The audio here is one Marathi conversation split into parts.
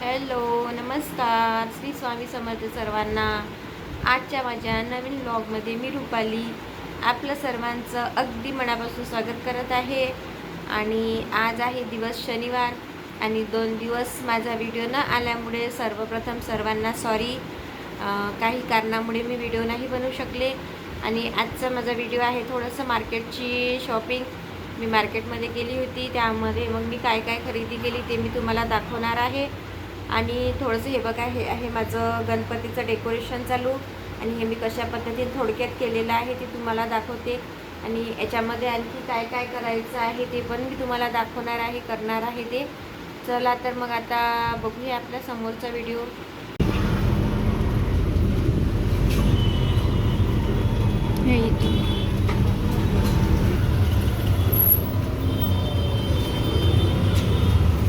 हॅलो नमस्कार. श्री स्वामी समर्थ सर्वांना. आजच्या माझ्या नवीन ब्लॉगमध्ये मी रुपाली आपलं सर्वांचं अगदी मनापासून स्वागत करत आहे. आणि आज आहे दिवस शनिवार आणि दोन दिवस माझा व्हिडिओ न आल्यामुळे सर्वप्रथम सर्वांना सॉरी काही कारणामुळे मी व्हिडिओ नाही बनवू शकले. आणि आजचा माझा व्हिडिओ आहे थोडंसं मार्केटची शॉपिंग मी मार्केटमध्ये गेली होती त्यामध्ये मग मी काय काय खरेदी केली ते मी तुम्हाला दाखवणार आहे. आणि थोडंसं हे बघा हे आहे माझं गणपतीचं डेकोरेशन चालू. आणि हे मी कशा पद्धतीने थोडक्यात केलेलं आहे ते तुम्हाला दाखवते. आणि याच्यामध्ये आणखी काय काय करायचं आहे ते पण मी तुम्हाला दाखवणार आहे करणार आहे ते. चला तर मग आता बघूया आपल्या समोरचा व्हिडिओ.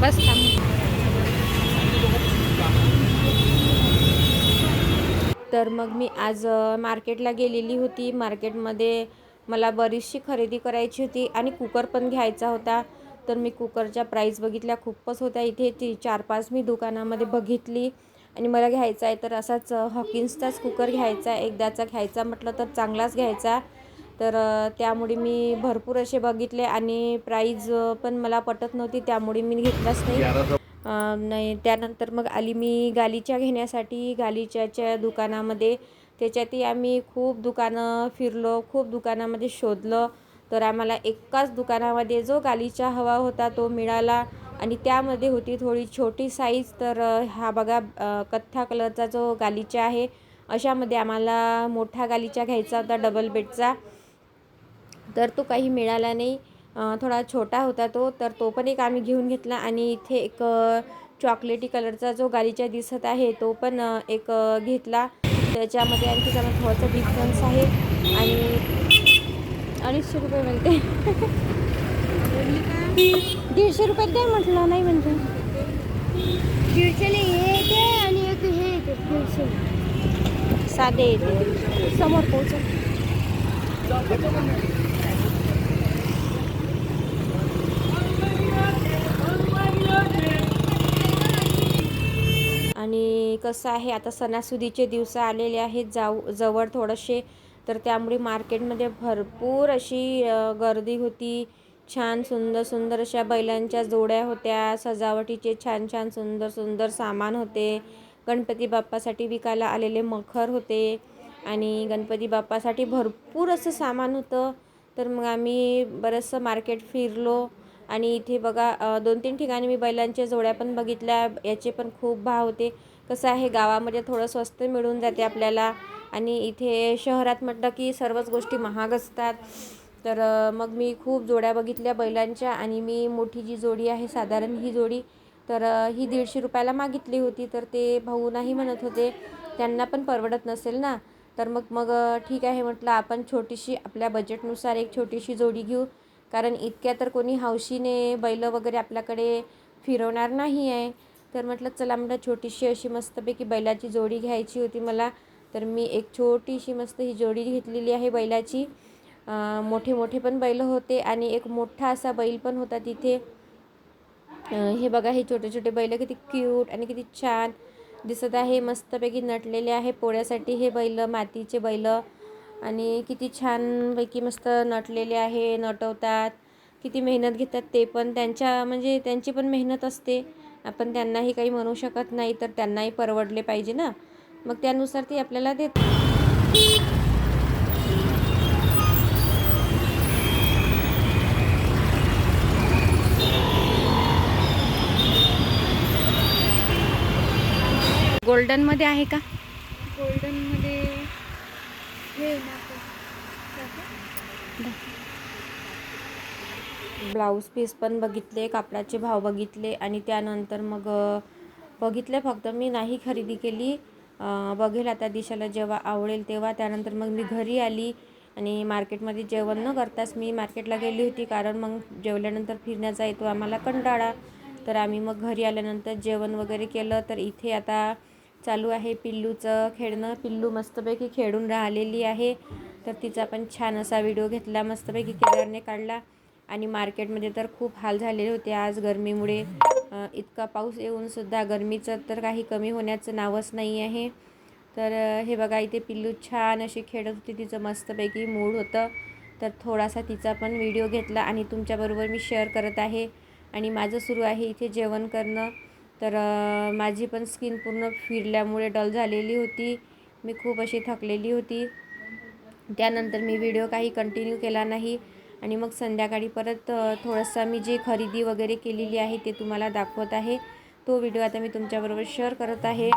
बस तर मग मी आज मार्केटला गेलेली होती. मार्केटमध्ये मला बरीचशी खरेदी करायची होती आणि कुकर पण घ्यायचा होता. तर मी कुकरच्या प्राईस बघितल्या खूपच होत्या. इथे ती चार पाच मी दुकानामध्ये बघितली आणि मला घ्यायचा आहे तर असाच हॉकिन्सचाच कुकर घ्यायचा आहे. एकदाचा घ्यायचा म्हटलं तर चांगलाच घ्यायचा. तर त्यामुळे मी भरपूर असे बघितले आणि प्राईज पण मला पटत नव्हती. त्यामुळे मी घेतलाच नाही. नाही त्यानंतर मग आली मी गालीच्या घेण्यासाठी. गालीच्याच्या दुकानामध्ये त्याच्यातही आम्ही खूप दुकानं फिरलो खूप दुकानामध्ये शोधलं. तर आम्हाला एकाच दुकानामध्ये जो गालीचा हवा होता तो मिळाला. आणि त्यामध्ये होती थोडी छोटी साईज तर हा बघा कथ्था कलरचा जो गालीचा आहे अशामध्ये आम्हाला मोठा गालीचा घ्यायचा होता डबल बेडचा तर तो काही मिळाला नाही. थोडा छोटा होता तो तर तो पण एक आम्ही घेऊन घेतला आणि इथे एक चॉकलेटी कलरचा जो गालीचा दिसत आहे तो पण एक घेतला. त्याच्यामध्ये आणखी जरा थोडासा डिफरन्स आहे आणि अडीचशे रुपये म्हणते दीडशे रुपयात काय म्हटलं नाही म्हणते. दीडशेला हे येते आणि एक हे येते दीडशे. साधे येते समोर पोहोचत आणि कसं आहे आता सणासुदीचे दिवस आलेले आहेत जाऊ जवळ थोडेसे. तर त्यामुळे मार्केटमध्ये भरपूर अशी गर्दी होती. छान सुंदर सुंदर अशा बैलांच्या जोड्या होत्या. सजावटीचे छान छान सुंदर सुंदर सामान होते. गणपती बाप्पासाठी विकायला आलेले मखर होते. आणि गणपती बाप्पासाठी भरपूर असं सामान होतं. तर मग आम्ही बरंचसं मार्केट फिरलो. आणि इथे बघा दोन तीन ठिकाणी मी बैलांच्या जोड्या पण बघितल्या. याचे पण खूप भाव होते. कसं आहे गावामध्ये थोडं स्वस्त मिळून जाते आपल्याला. आणि इथे शहरात म्हटलं की सर्वच गोष्टी महाग असतात. तर मग मी खूप जोड्या बघितल्या बैलांच्या आणि मी मोठी जी जोडी आहे साधारण ही जोडी तर ही दीडशे रुपयाला मागितली होती. तर ते भाऊ नाही म्हणत होते. त्यांना पण परवडत नसेल ना. तर मग मग ठीक आहे म्हटलं आपण छोटीशी आपल्या बजेटनुसार एक छोटीशी जोडी घेऊ. कारण इतक्या तर कोणी हौशीने बैल वगैरे आपल्याकडे फिरवणार नाही आहे. तर म्हटलं चला म्हटलं छोटीशी अशी मस्तपैकी बैलाची जोडी घ्यायची होती मला. तर मी एक छोटीशी मस्त ही जोडी घेतलेली आहे बैलाची. मोठे मोठे पण बैल होते आणि एक मोठा असा बैल पण होता तिथे. हे बघा हे छोटे छोटे बैल किती क्यूट आणि किती छान दिसत आहे. मस्तपैकी नटलेले आहे पोळ्यासाठी हे बैल मातीचे बैल. आणि किती छानपैकी मस्त नटलेले आहे नटवतात. किती मेहनत घेतात ते पण. त्यांच्या म्हणजे त्यांची पण मेहनत असते. आपण त्यांनाही काही म्हणू शकत नाही तर त्यांनाही परवडले पाहिजे ना. मग त्यानुसार ती आपल्याला देत गोल्डनमध्ये आहे का? गोल्डनमध्ये ब्लाऊज पीस पण बघितले कापडाचे भाव बघितले आणि त्यानंतर मग बघितले फक्त. मी नाही खरेदी केली. बघेल आता दिशाला जेव्हा आवडेल तेव्हा. त्यानंतर मग मी घरी आली आणि मार्केटमध्ये जेवण न करताच मी मार्केटला गेली होती. कारण मग जेवल्यानंतर फिरण्याचा येतो आम्हाला कंटाळा. तर आम्ही मग घरी आल्यानंतर जेवण वगैरे केलं. तर इथे आता चालू आहे पिल्लूचं खेळणं. पिल्लू मस्तपैकी खेळून राहिलेली आहे. तर तिचा पण छान असा व्हिडिओ घेतला मस्तपैकी केदारने काढला. आणि मार्केटमध्ये तर खूप हाल झालेले होते आज गरमीमुळे. इतका पाऊस येऊनसुद्धा गरमीचं तर काही कमी होण्याचं नावच नाही आहे. तर हे बघा इथे पिल्लू छान अशी खेळत होती. तिचं मस्तपैकी मूड होतं. तर थोडासा तिचा पण व्हिडिओ घेतला आणि तुमच्याबरोबर मी शेअर करत आहे. आणि माझं सुरू आहे इथे जेवण करणं. तर माझी पण स्किन पूर्ण फिरल्यामुळे डल झालेली होती. मी खूप अशी थकलेली होती. त्यानंतर मी व्हिडिओ काही कंटिन्यू केला नाही. आणि मग संध्याकाळी परत थोडंसं मी जे खरेदी वगैरे केलेली आहे ते तुम्हाला दाखवत आहे. तो व्हिडिओ आता मी तुमच्याबरोबर शेअर करत आहे.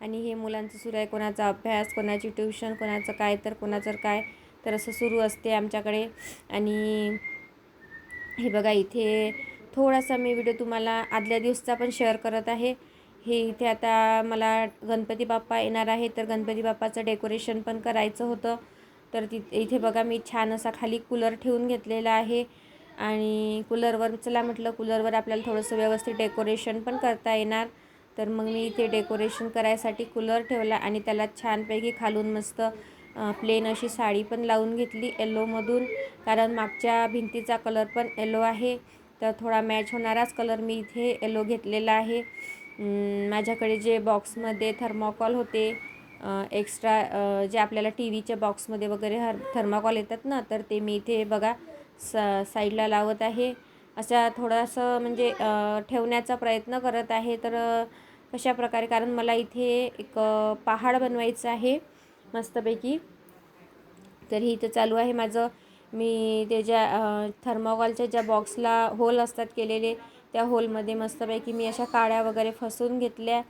आणि हे मुलांचं सुरू आहे. कोणाचा अभ्यास कोणाची ट्युशन कोणाचं काय तर कोणाचं काय तर असं सुरू असते आमच्याकडे. आणि हे बघा इथे थोडासा मी व्हिडिओ तुम्हाला आदल्या दिवसचा पण शेअर करत आहे. हे इथे आता मला गणपती बाप्पा येणार आहे. तर गणपती बाप्पाचं डेकोरेशन पण करायचं होतं. तर ति इथे बघा मी छान असा खाली कूलर ठेवून घेतलेला आहे. आणि कूलरवर चला म्हटलं कूलरवर आपल्याला थोडंसं व्यवस्थित डेकोरेशन पण करता येणार. तर मग मी इथे डेकोरेशन करायसाठी कूलर ठेवला आणि त्याला छानपैकी खालून मस्त प्लेन अशी साडी पण लावून घेतली येल्लोमधून कारण मागच्या भिंतीचा कलर पण येलो आहे. तर थोडा मॅच होणाराच कलर मी इथे येलो घेतलेला आहे. माझ्याकडे जे बॉक्समध्ये थर्माकॉल होते एक्स्ट्रा जे आपल्याला टी व्हीच्या बॉक्समध्ये वगैरे हर थर्माकॉल येतात ना तर ते मी इथे बघा स साईडला लावत आहे. अशा थोडंसं म्हणजे ठेवण्याचा प्रयत्न करत आहे. तर अ, कशा प्रकारे कारण मला इथे एक पहाड बनवायचं आहे मस्तपैकी. तर ही इथं चालू आहे माझं मी ते ज्या थर्माकॉलच्या ज्या बॉक्सला होल असतात केलेले त्या होलमध्ये मस्तपैकी मी अशा काड्या वगैरे फसून घेतल्या.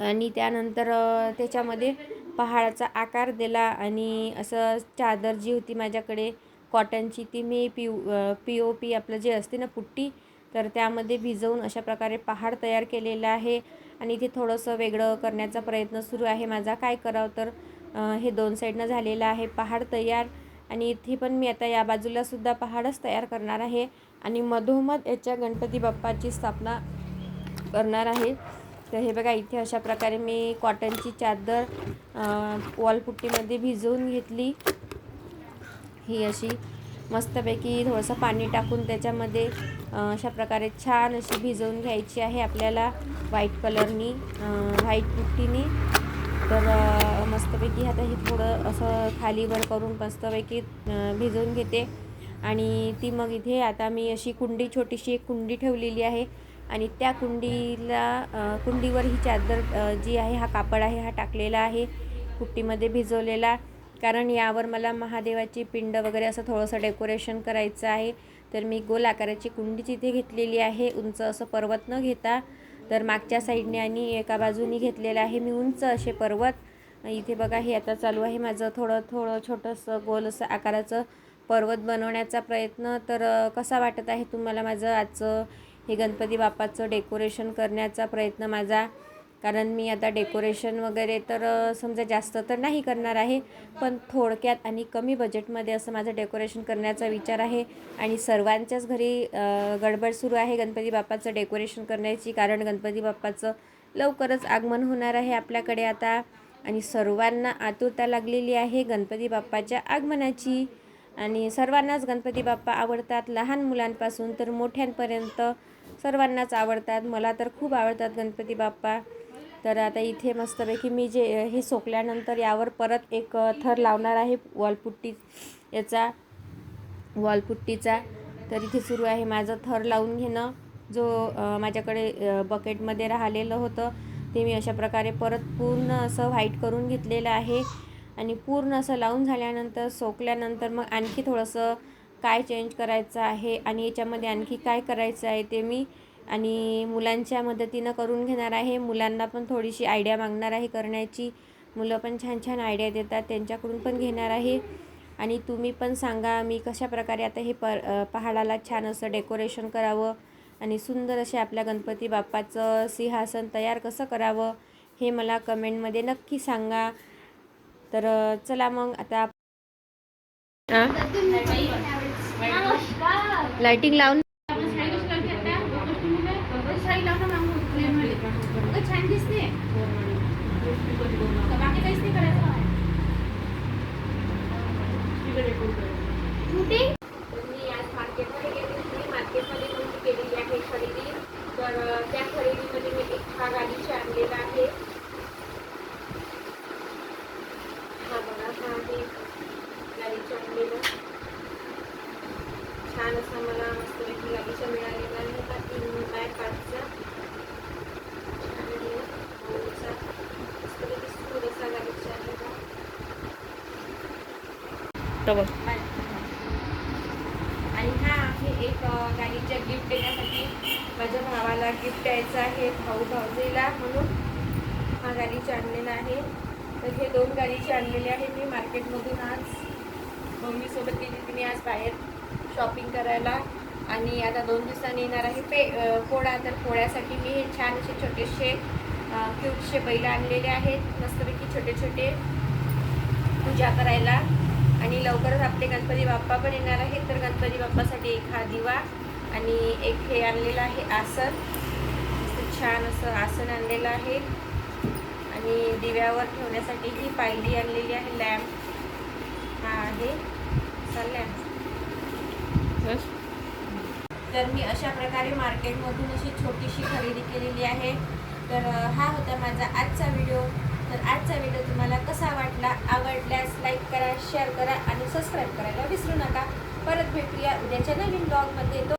आणि त्यानंतर त्याच्यामध्ये पहाडाचा आकार दिला आणि असं चादर जी होती माझ्याकडे कॉटनची ती मी पी पी ओ पी आपलं जे असते ना पुट्टी तर त्यामध्ये भिजवून अशा प्रकारे पहाड तयार केलेला आहे. आणि इथे थोडंसं वेगळं करण्याचा प्रयत्न सुरू आहे माझा. काय करावं तर हे दोन साईडनं झालेलं आहे. पहाड तयार आणि इथे पण मी आता या बाजूला सुद्धा पहाडच तयार करणार आहे. आणि मधोमध याच्या गणपती बाप्पाची स्थापना करणार आहे. तर हे बघा इथे अशा प्रकारे मी कॉटनची चादर वॉलपुट्टीमध्ये भिजवून घेतली. ही अशी मस्तपैकी थोडंसं पाणी टाकून त्याच्यामध्ये अशा प्रकारे छान अशी भिजवून घ्यायची आहे आपल्याला व्हाईट कलरनी व्हाईट पुट्टीने. तर मस्तपैकी आता हे थोडं असं खालीवर करून मस्तपैकी भिजवून घेते. आणि ती मग इथे आता मी अशी कुंडी छोटीशी एक कुंडी ठेवलेली आहे. आणि त्या कुंडीला कुंडीवर ही चादर जी आहे हा कापड आहे हा टाकलेला आहे. कुट्टीमध्ये भिजवलेला. कारण यावर मला महादेवाची पिंड वगैरे असं थोडंसं डेकोरेशन करायचं आहे. तर मी गोल आकाराची कुंडी तिथे घेतलेली आहे. उंच असं पर्वत न घेता. तर मागच्या साईडने आणि एका बाजूनी घेतलेलं आहे मी उंच असे पर्वत. इथे बघा हे आता चालू आहे माझं थोडं थोडं छोटंसं गोल असं आकाराचं पर्वत बनवण्याचा प्रयत्न. तर कसा वाटत आहे तुम्हाला माझं आजचं हे गणपती बाप्पाचं डेकोरेशन करण्याचा प्रयत्न माझा? कारण मी आता डेकोरेशन वगैरे तर समजा जास्त तर नाही करणार आहे पण थोडक्यात आणि कमी बजेटमध्ये असं माझं डेकोरेशन करण्याचा विचार आहे आणि सर्वांच्याच घरी गडबड सुरू आहे गणपती बाप्पाचं डेकोरेशन करण्याची कारण गणपती बाप्पाचं लवकरच आगमन होणार आहे आपल्याकडे आता आणि सर्वांना आतुरता लागलेली आहे गणपती बाप्पाच्या आगमनाची. आणि सर्वांनाच गणपती बाप्पा आवडतात लहान मुलांपासून तर मोठ्यांपर्यंत सर्वांनाच आवडतात. मला तर खूप आवडतात गणपती बाप्पा. तर आता इथे मस्तपैकी मी जे हे सोकल्यानंतर यावर परत एक थर लावणार आहे वॉलपुट्टी. याचा वॉलपुट्टीचा. तर इथे सुरू आहे माझं थर लावून घेणं. जो माझ्याकडे बकेटमध्ये राहिलेलं होतं ते मी अशा प्रकारे परत पूर्ण असं व्हाईट करून घेतलेलं आहे. आणि पूर्ण असं लावून झाल्यानंतर सोकल्यानंतर मग आणखी थोडंसं काय चेंज करायचं आहे आणि याच्यामध्ये आणखी काय करायचं आहे ते मी आणि मुलांच्या मदतीनं करून घेणार आहे. मुलांना पण थोडीशी आयडिया मागणार आहे करण्याची. मुलं पण छान छान आयडिया देतात. त्यांच्याकडून पण घेणार आहे. आणि तुम्ही पण सांगा मी कशा प्रकारे आता हे पर अ, पहाडाला छान असं डेकोरेशन करावं आणि सुंदर असे आपल्या गणपती बाप्पाचं सिंहासन तयार कसं करावं हे मला कमेंटमध्ये नक्की सांगा. तर चला मग आता लाइटिंग लावून छान दिसते बाकी काहीच नाही करायचं. कुठे मी आज मार्केटमध्ये गेली होती मार्केटमध्ये मी केलेली आहे खरेदी गालीचे आणलेला आहे हा बघा हा आहे गालीचे आणलेला छान असा मला मस्तपैकी गालीचा मिळालेला आहे हा तीन बाय पाचचा छान आहे मऊचा. मस्तपैकी सुंदर असा गालीचा आहे हा. आणि हा आहे एक गाडीच्या गिफ्ट देण्यासाठी. माझ्या भावाला गिफ्ट द्यायचं आहे भाऊ भाऊजीला म्हणून. हा गाडीचे आणलेला आहे. तर हे दोन गाडीचे आणलेले आहे मी मार्केटमधून आज. मम्मीसोबत गेली होती मी आज बाहेर शॉपिंग करायला. आणि आता दोन दिवसांनी येणार आहे पे पोळा. तर पोळ्यासाठी मी हे छान असे छोटेसे क्यूटचे बैल आणलेले आहेत. मस्तपैकी छोटे छोटे पूजा करायला. आणि लवकरच आपले गणपती बाप्पा पण येणार आहेत. तर गणपती बाप्पासाठी एक हा दिवा आणि एक हे आणलेलं आहे आसन. छान असं आसन आणलेलं आहे. आणि दिव्यावर ठेवण्यासाठी ही पायली आणलेली आहे लॅम्प. हा आहे. लॅम्प. तर मी अशा प्रकारे मार्केटमधून अशी छोटीशी खरेदी केलेली आहे. तर हा होता माझा आजचा व्हिडिओ. तर आजचा व्हिडिओ तुम्हाला कसा वाटला आवडल्यास लाईक करा शेअर करा आणि सबस्क्राईब करायला विसरू नका. परत भेटूया उद्याच्या नवीन ब्लॉगमध्ये तो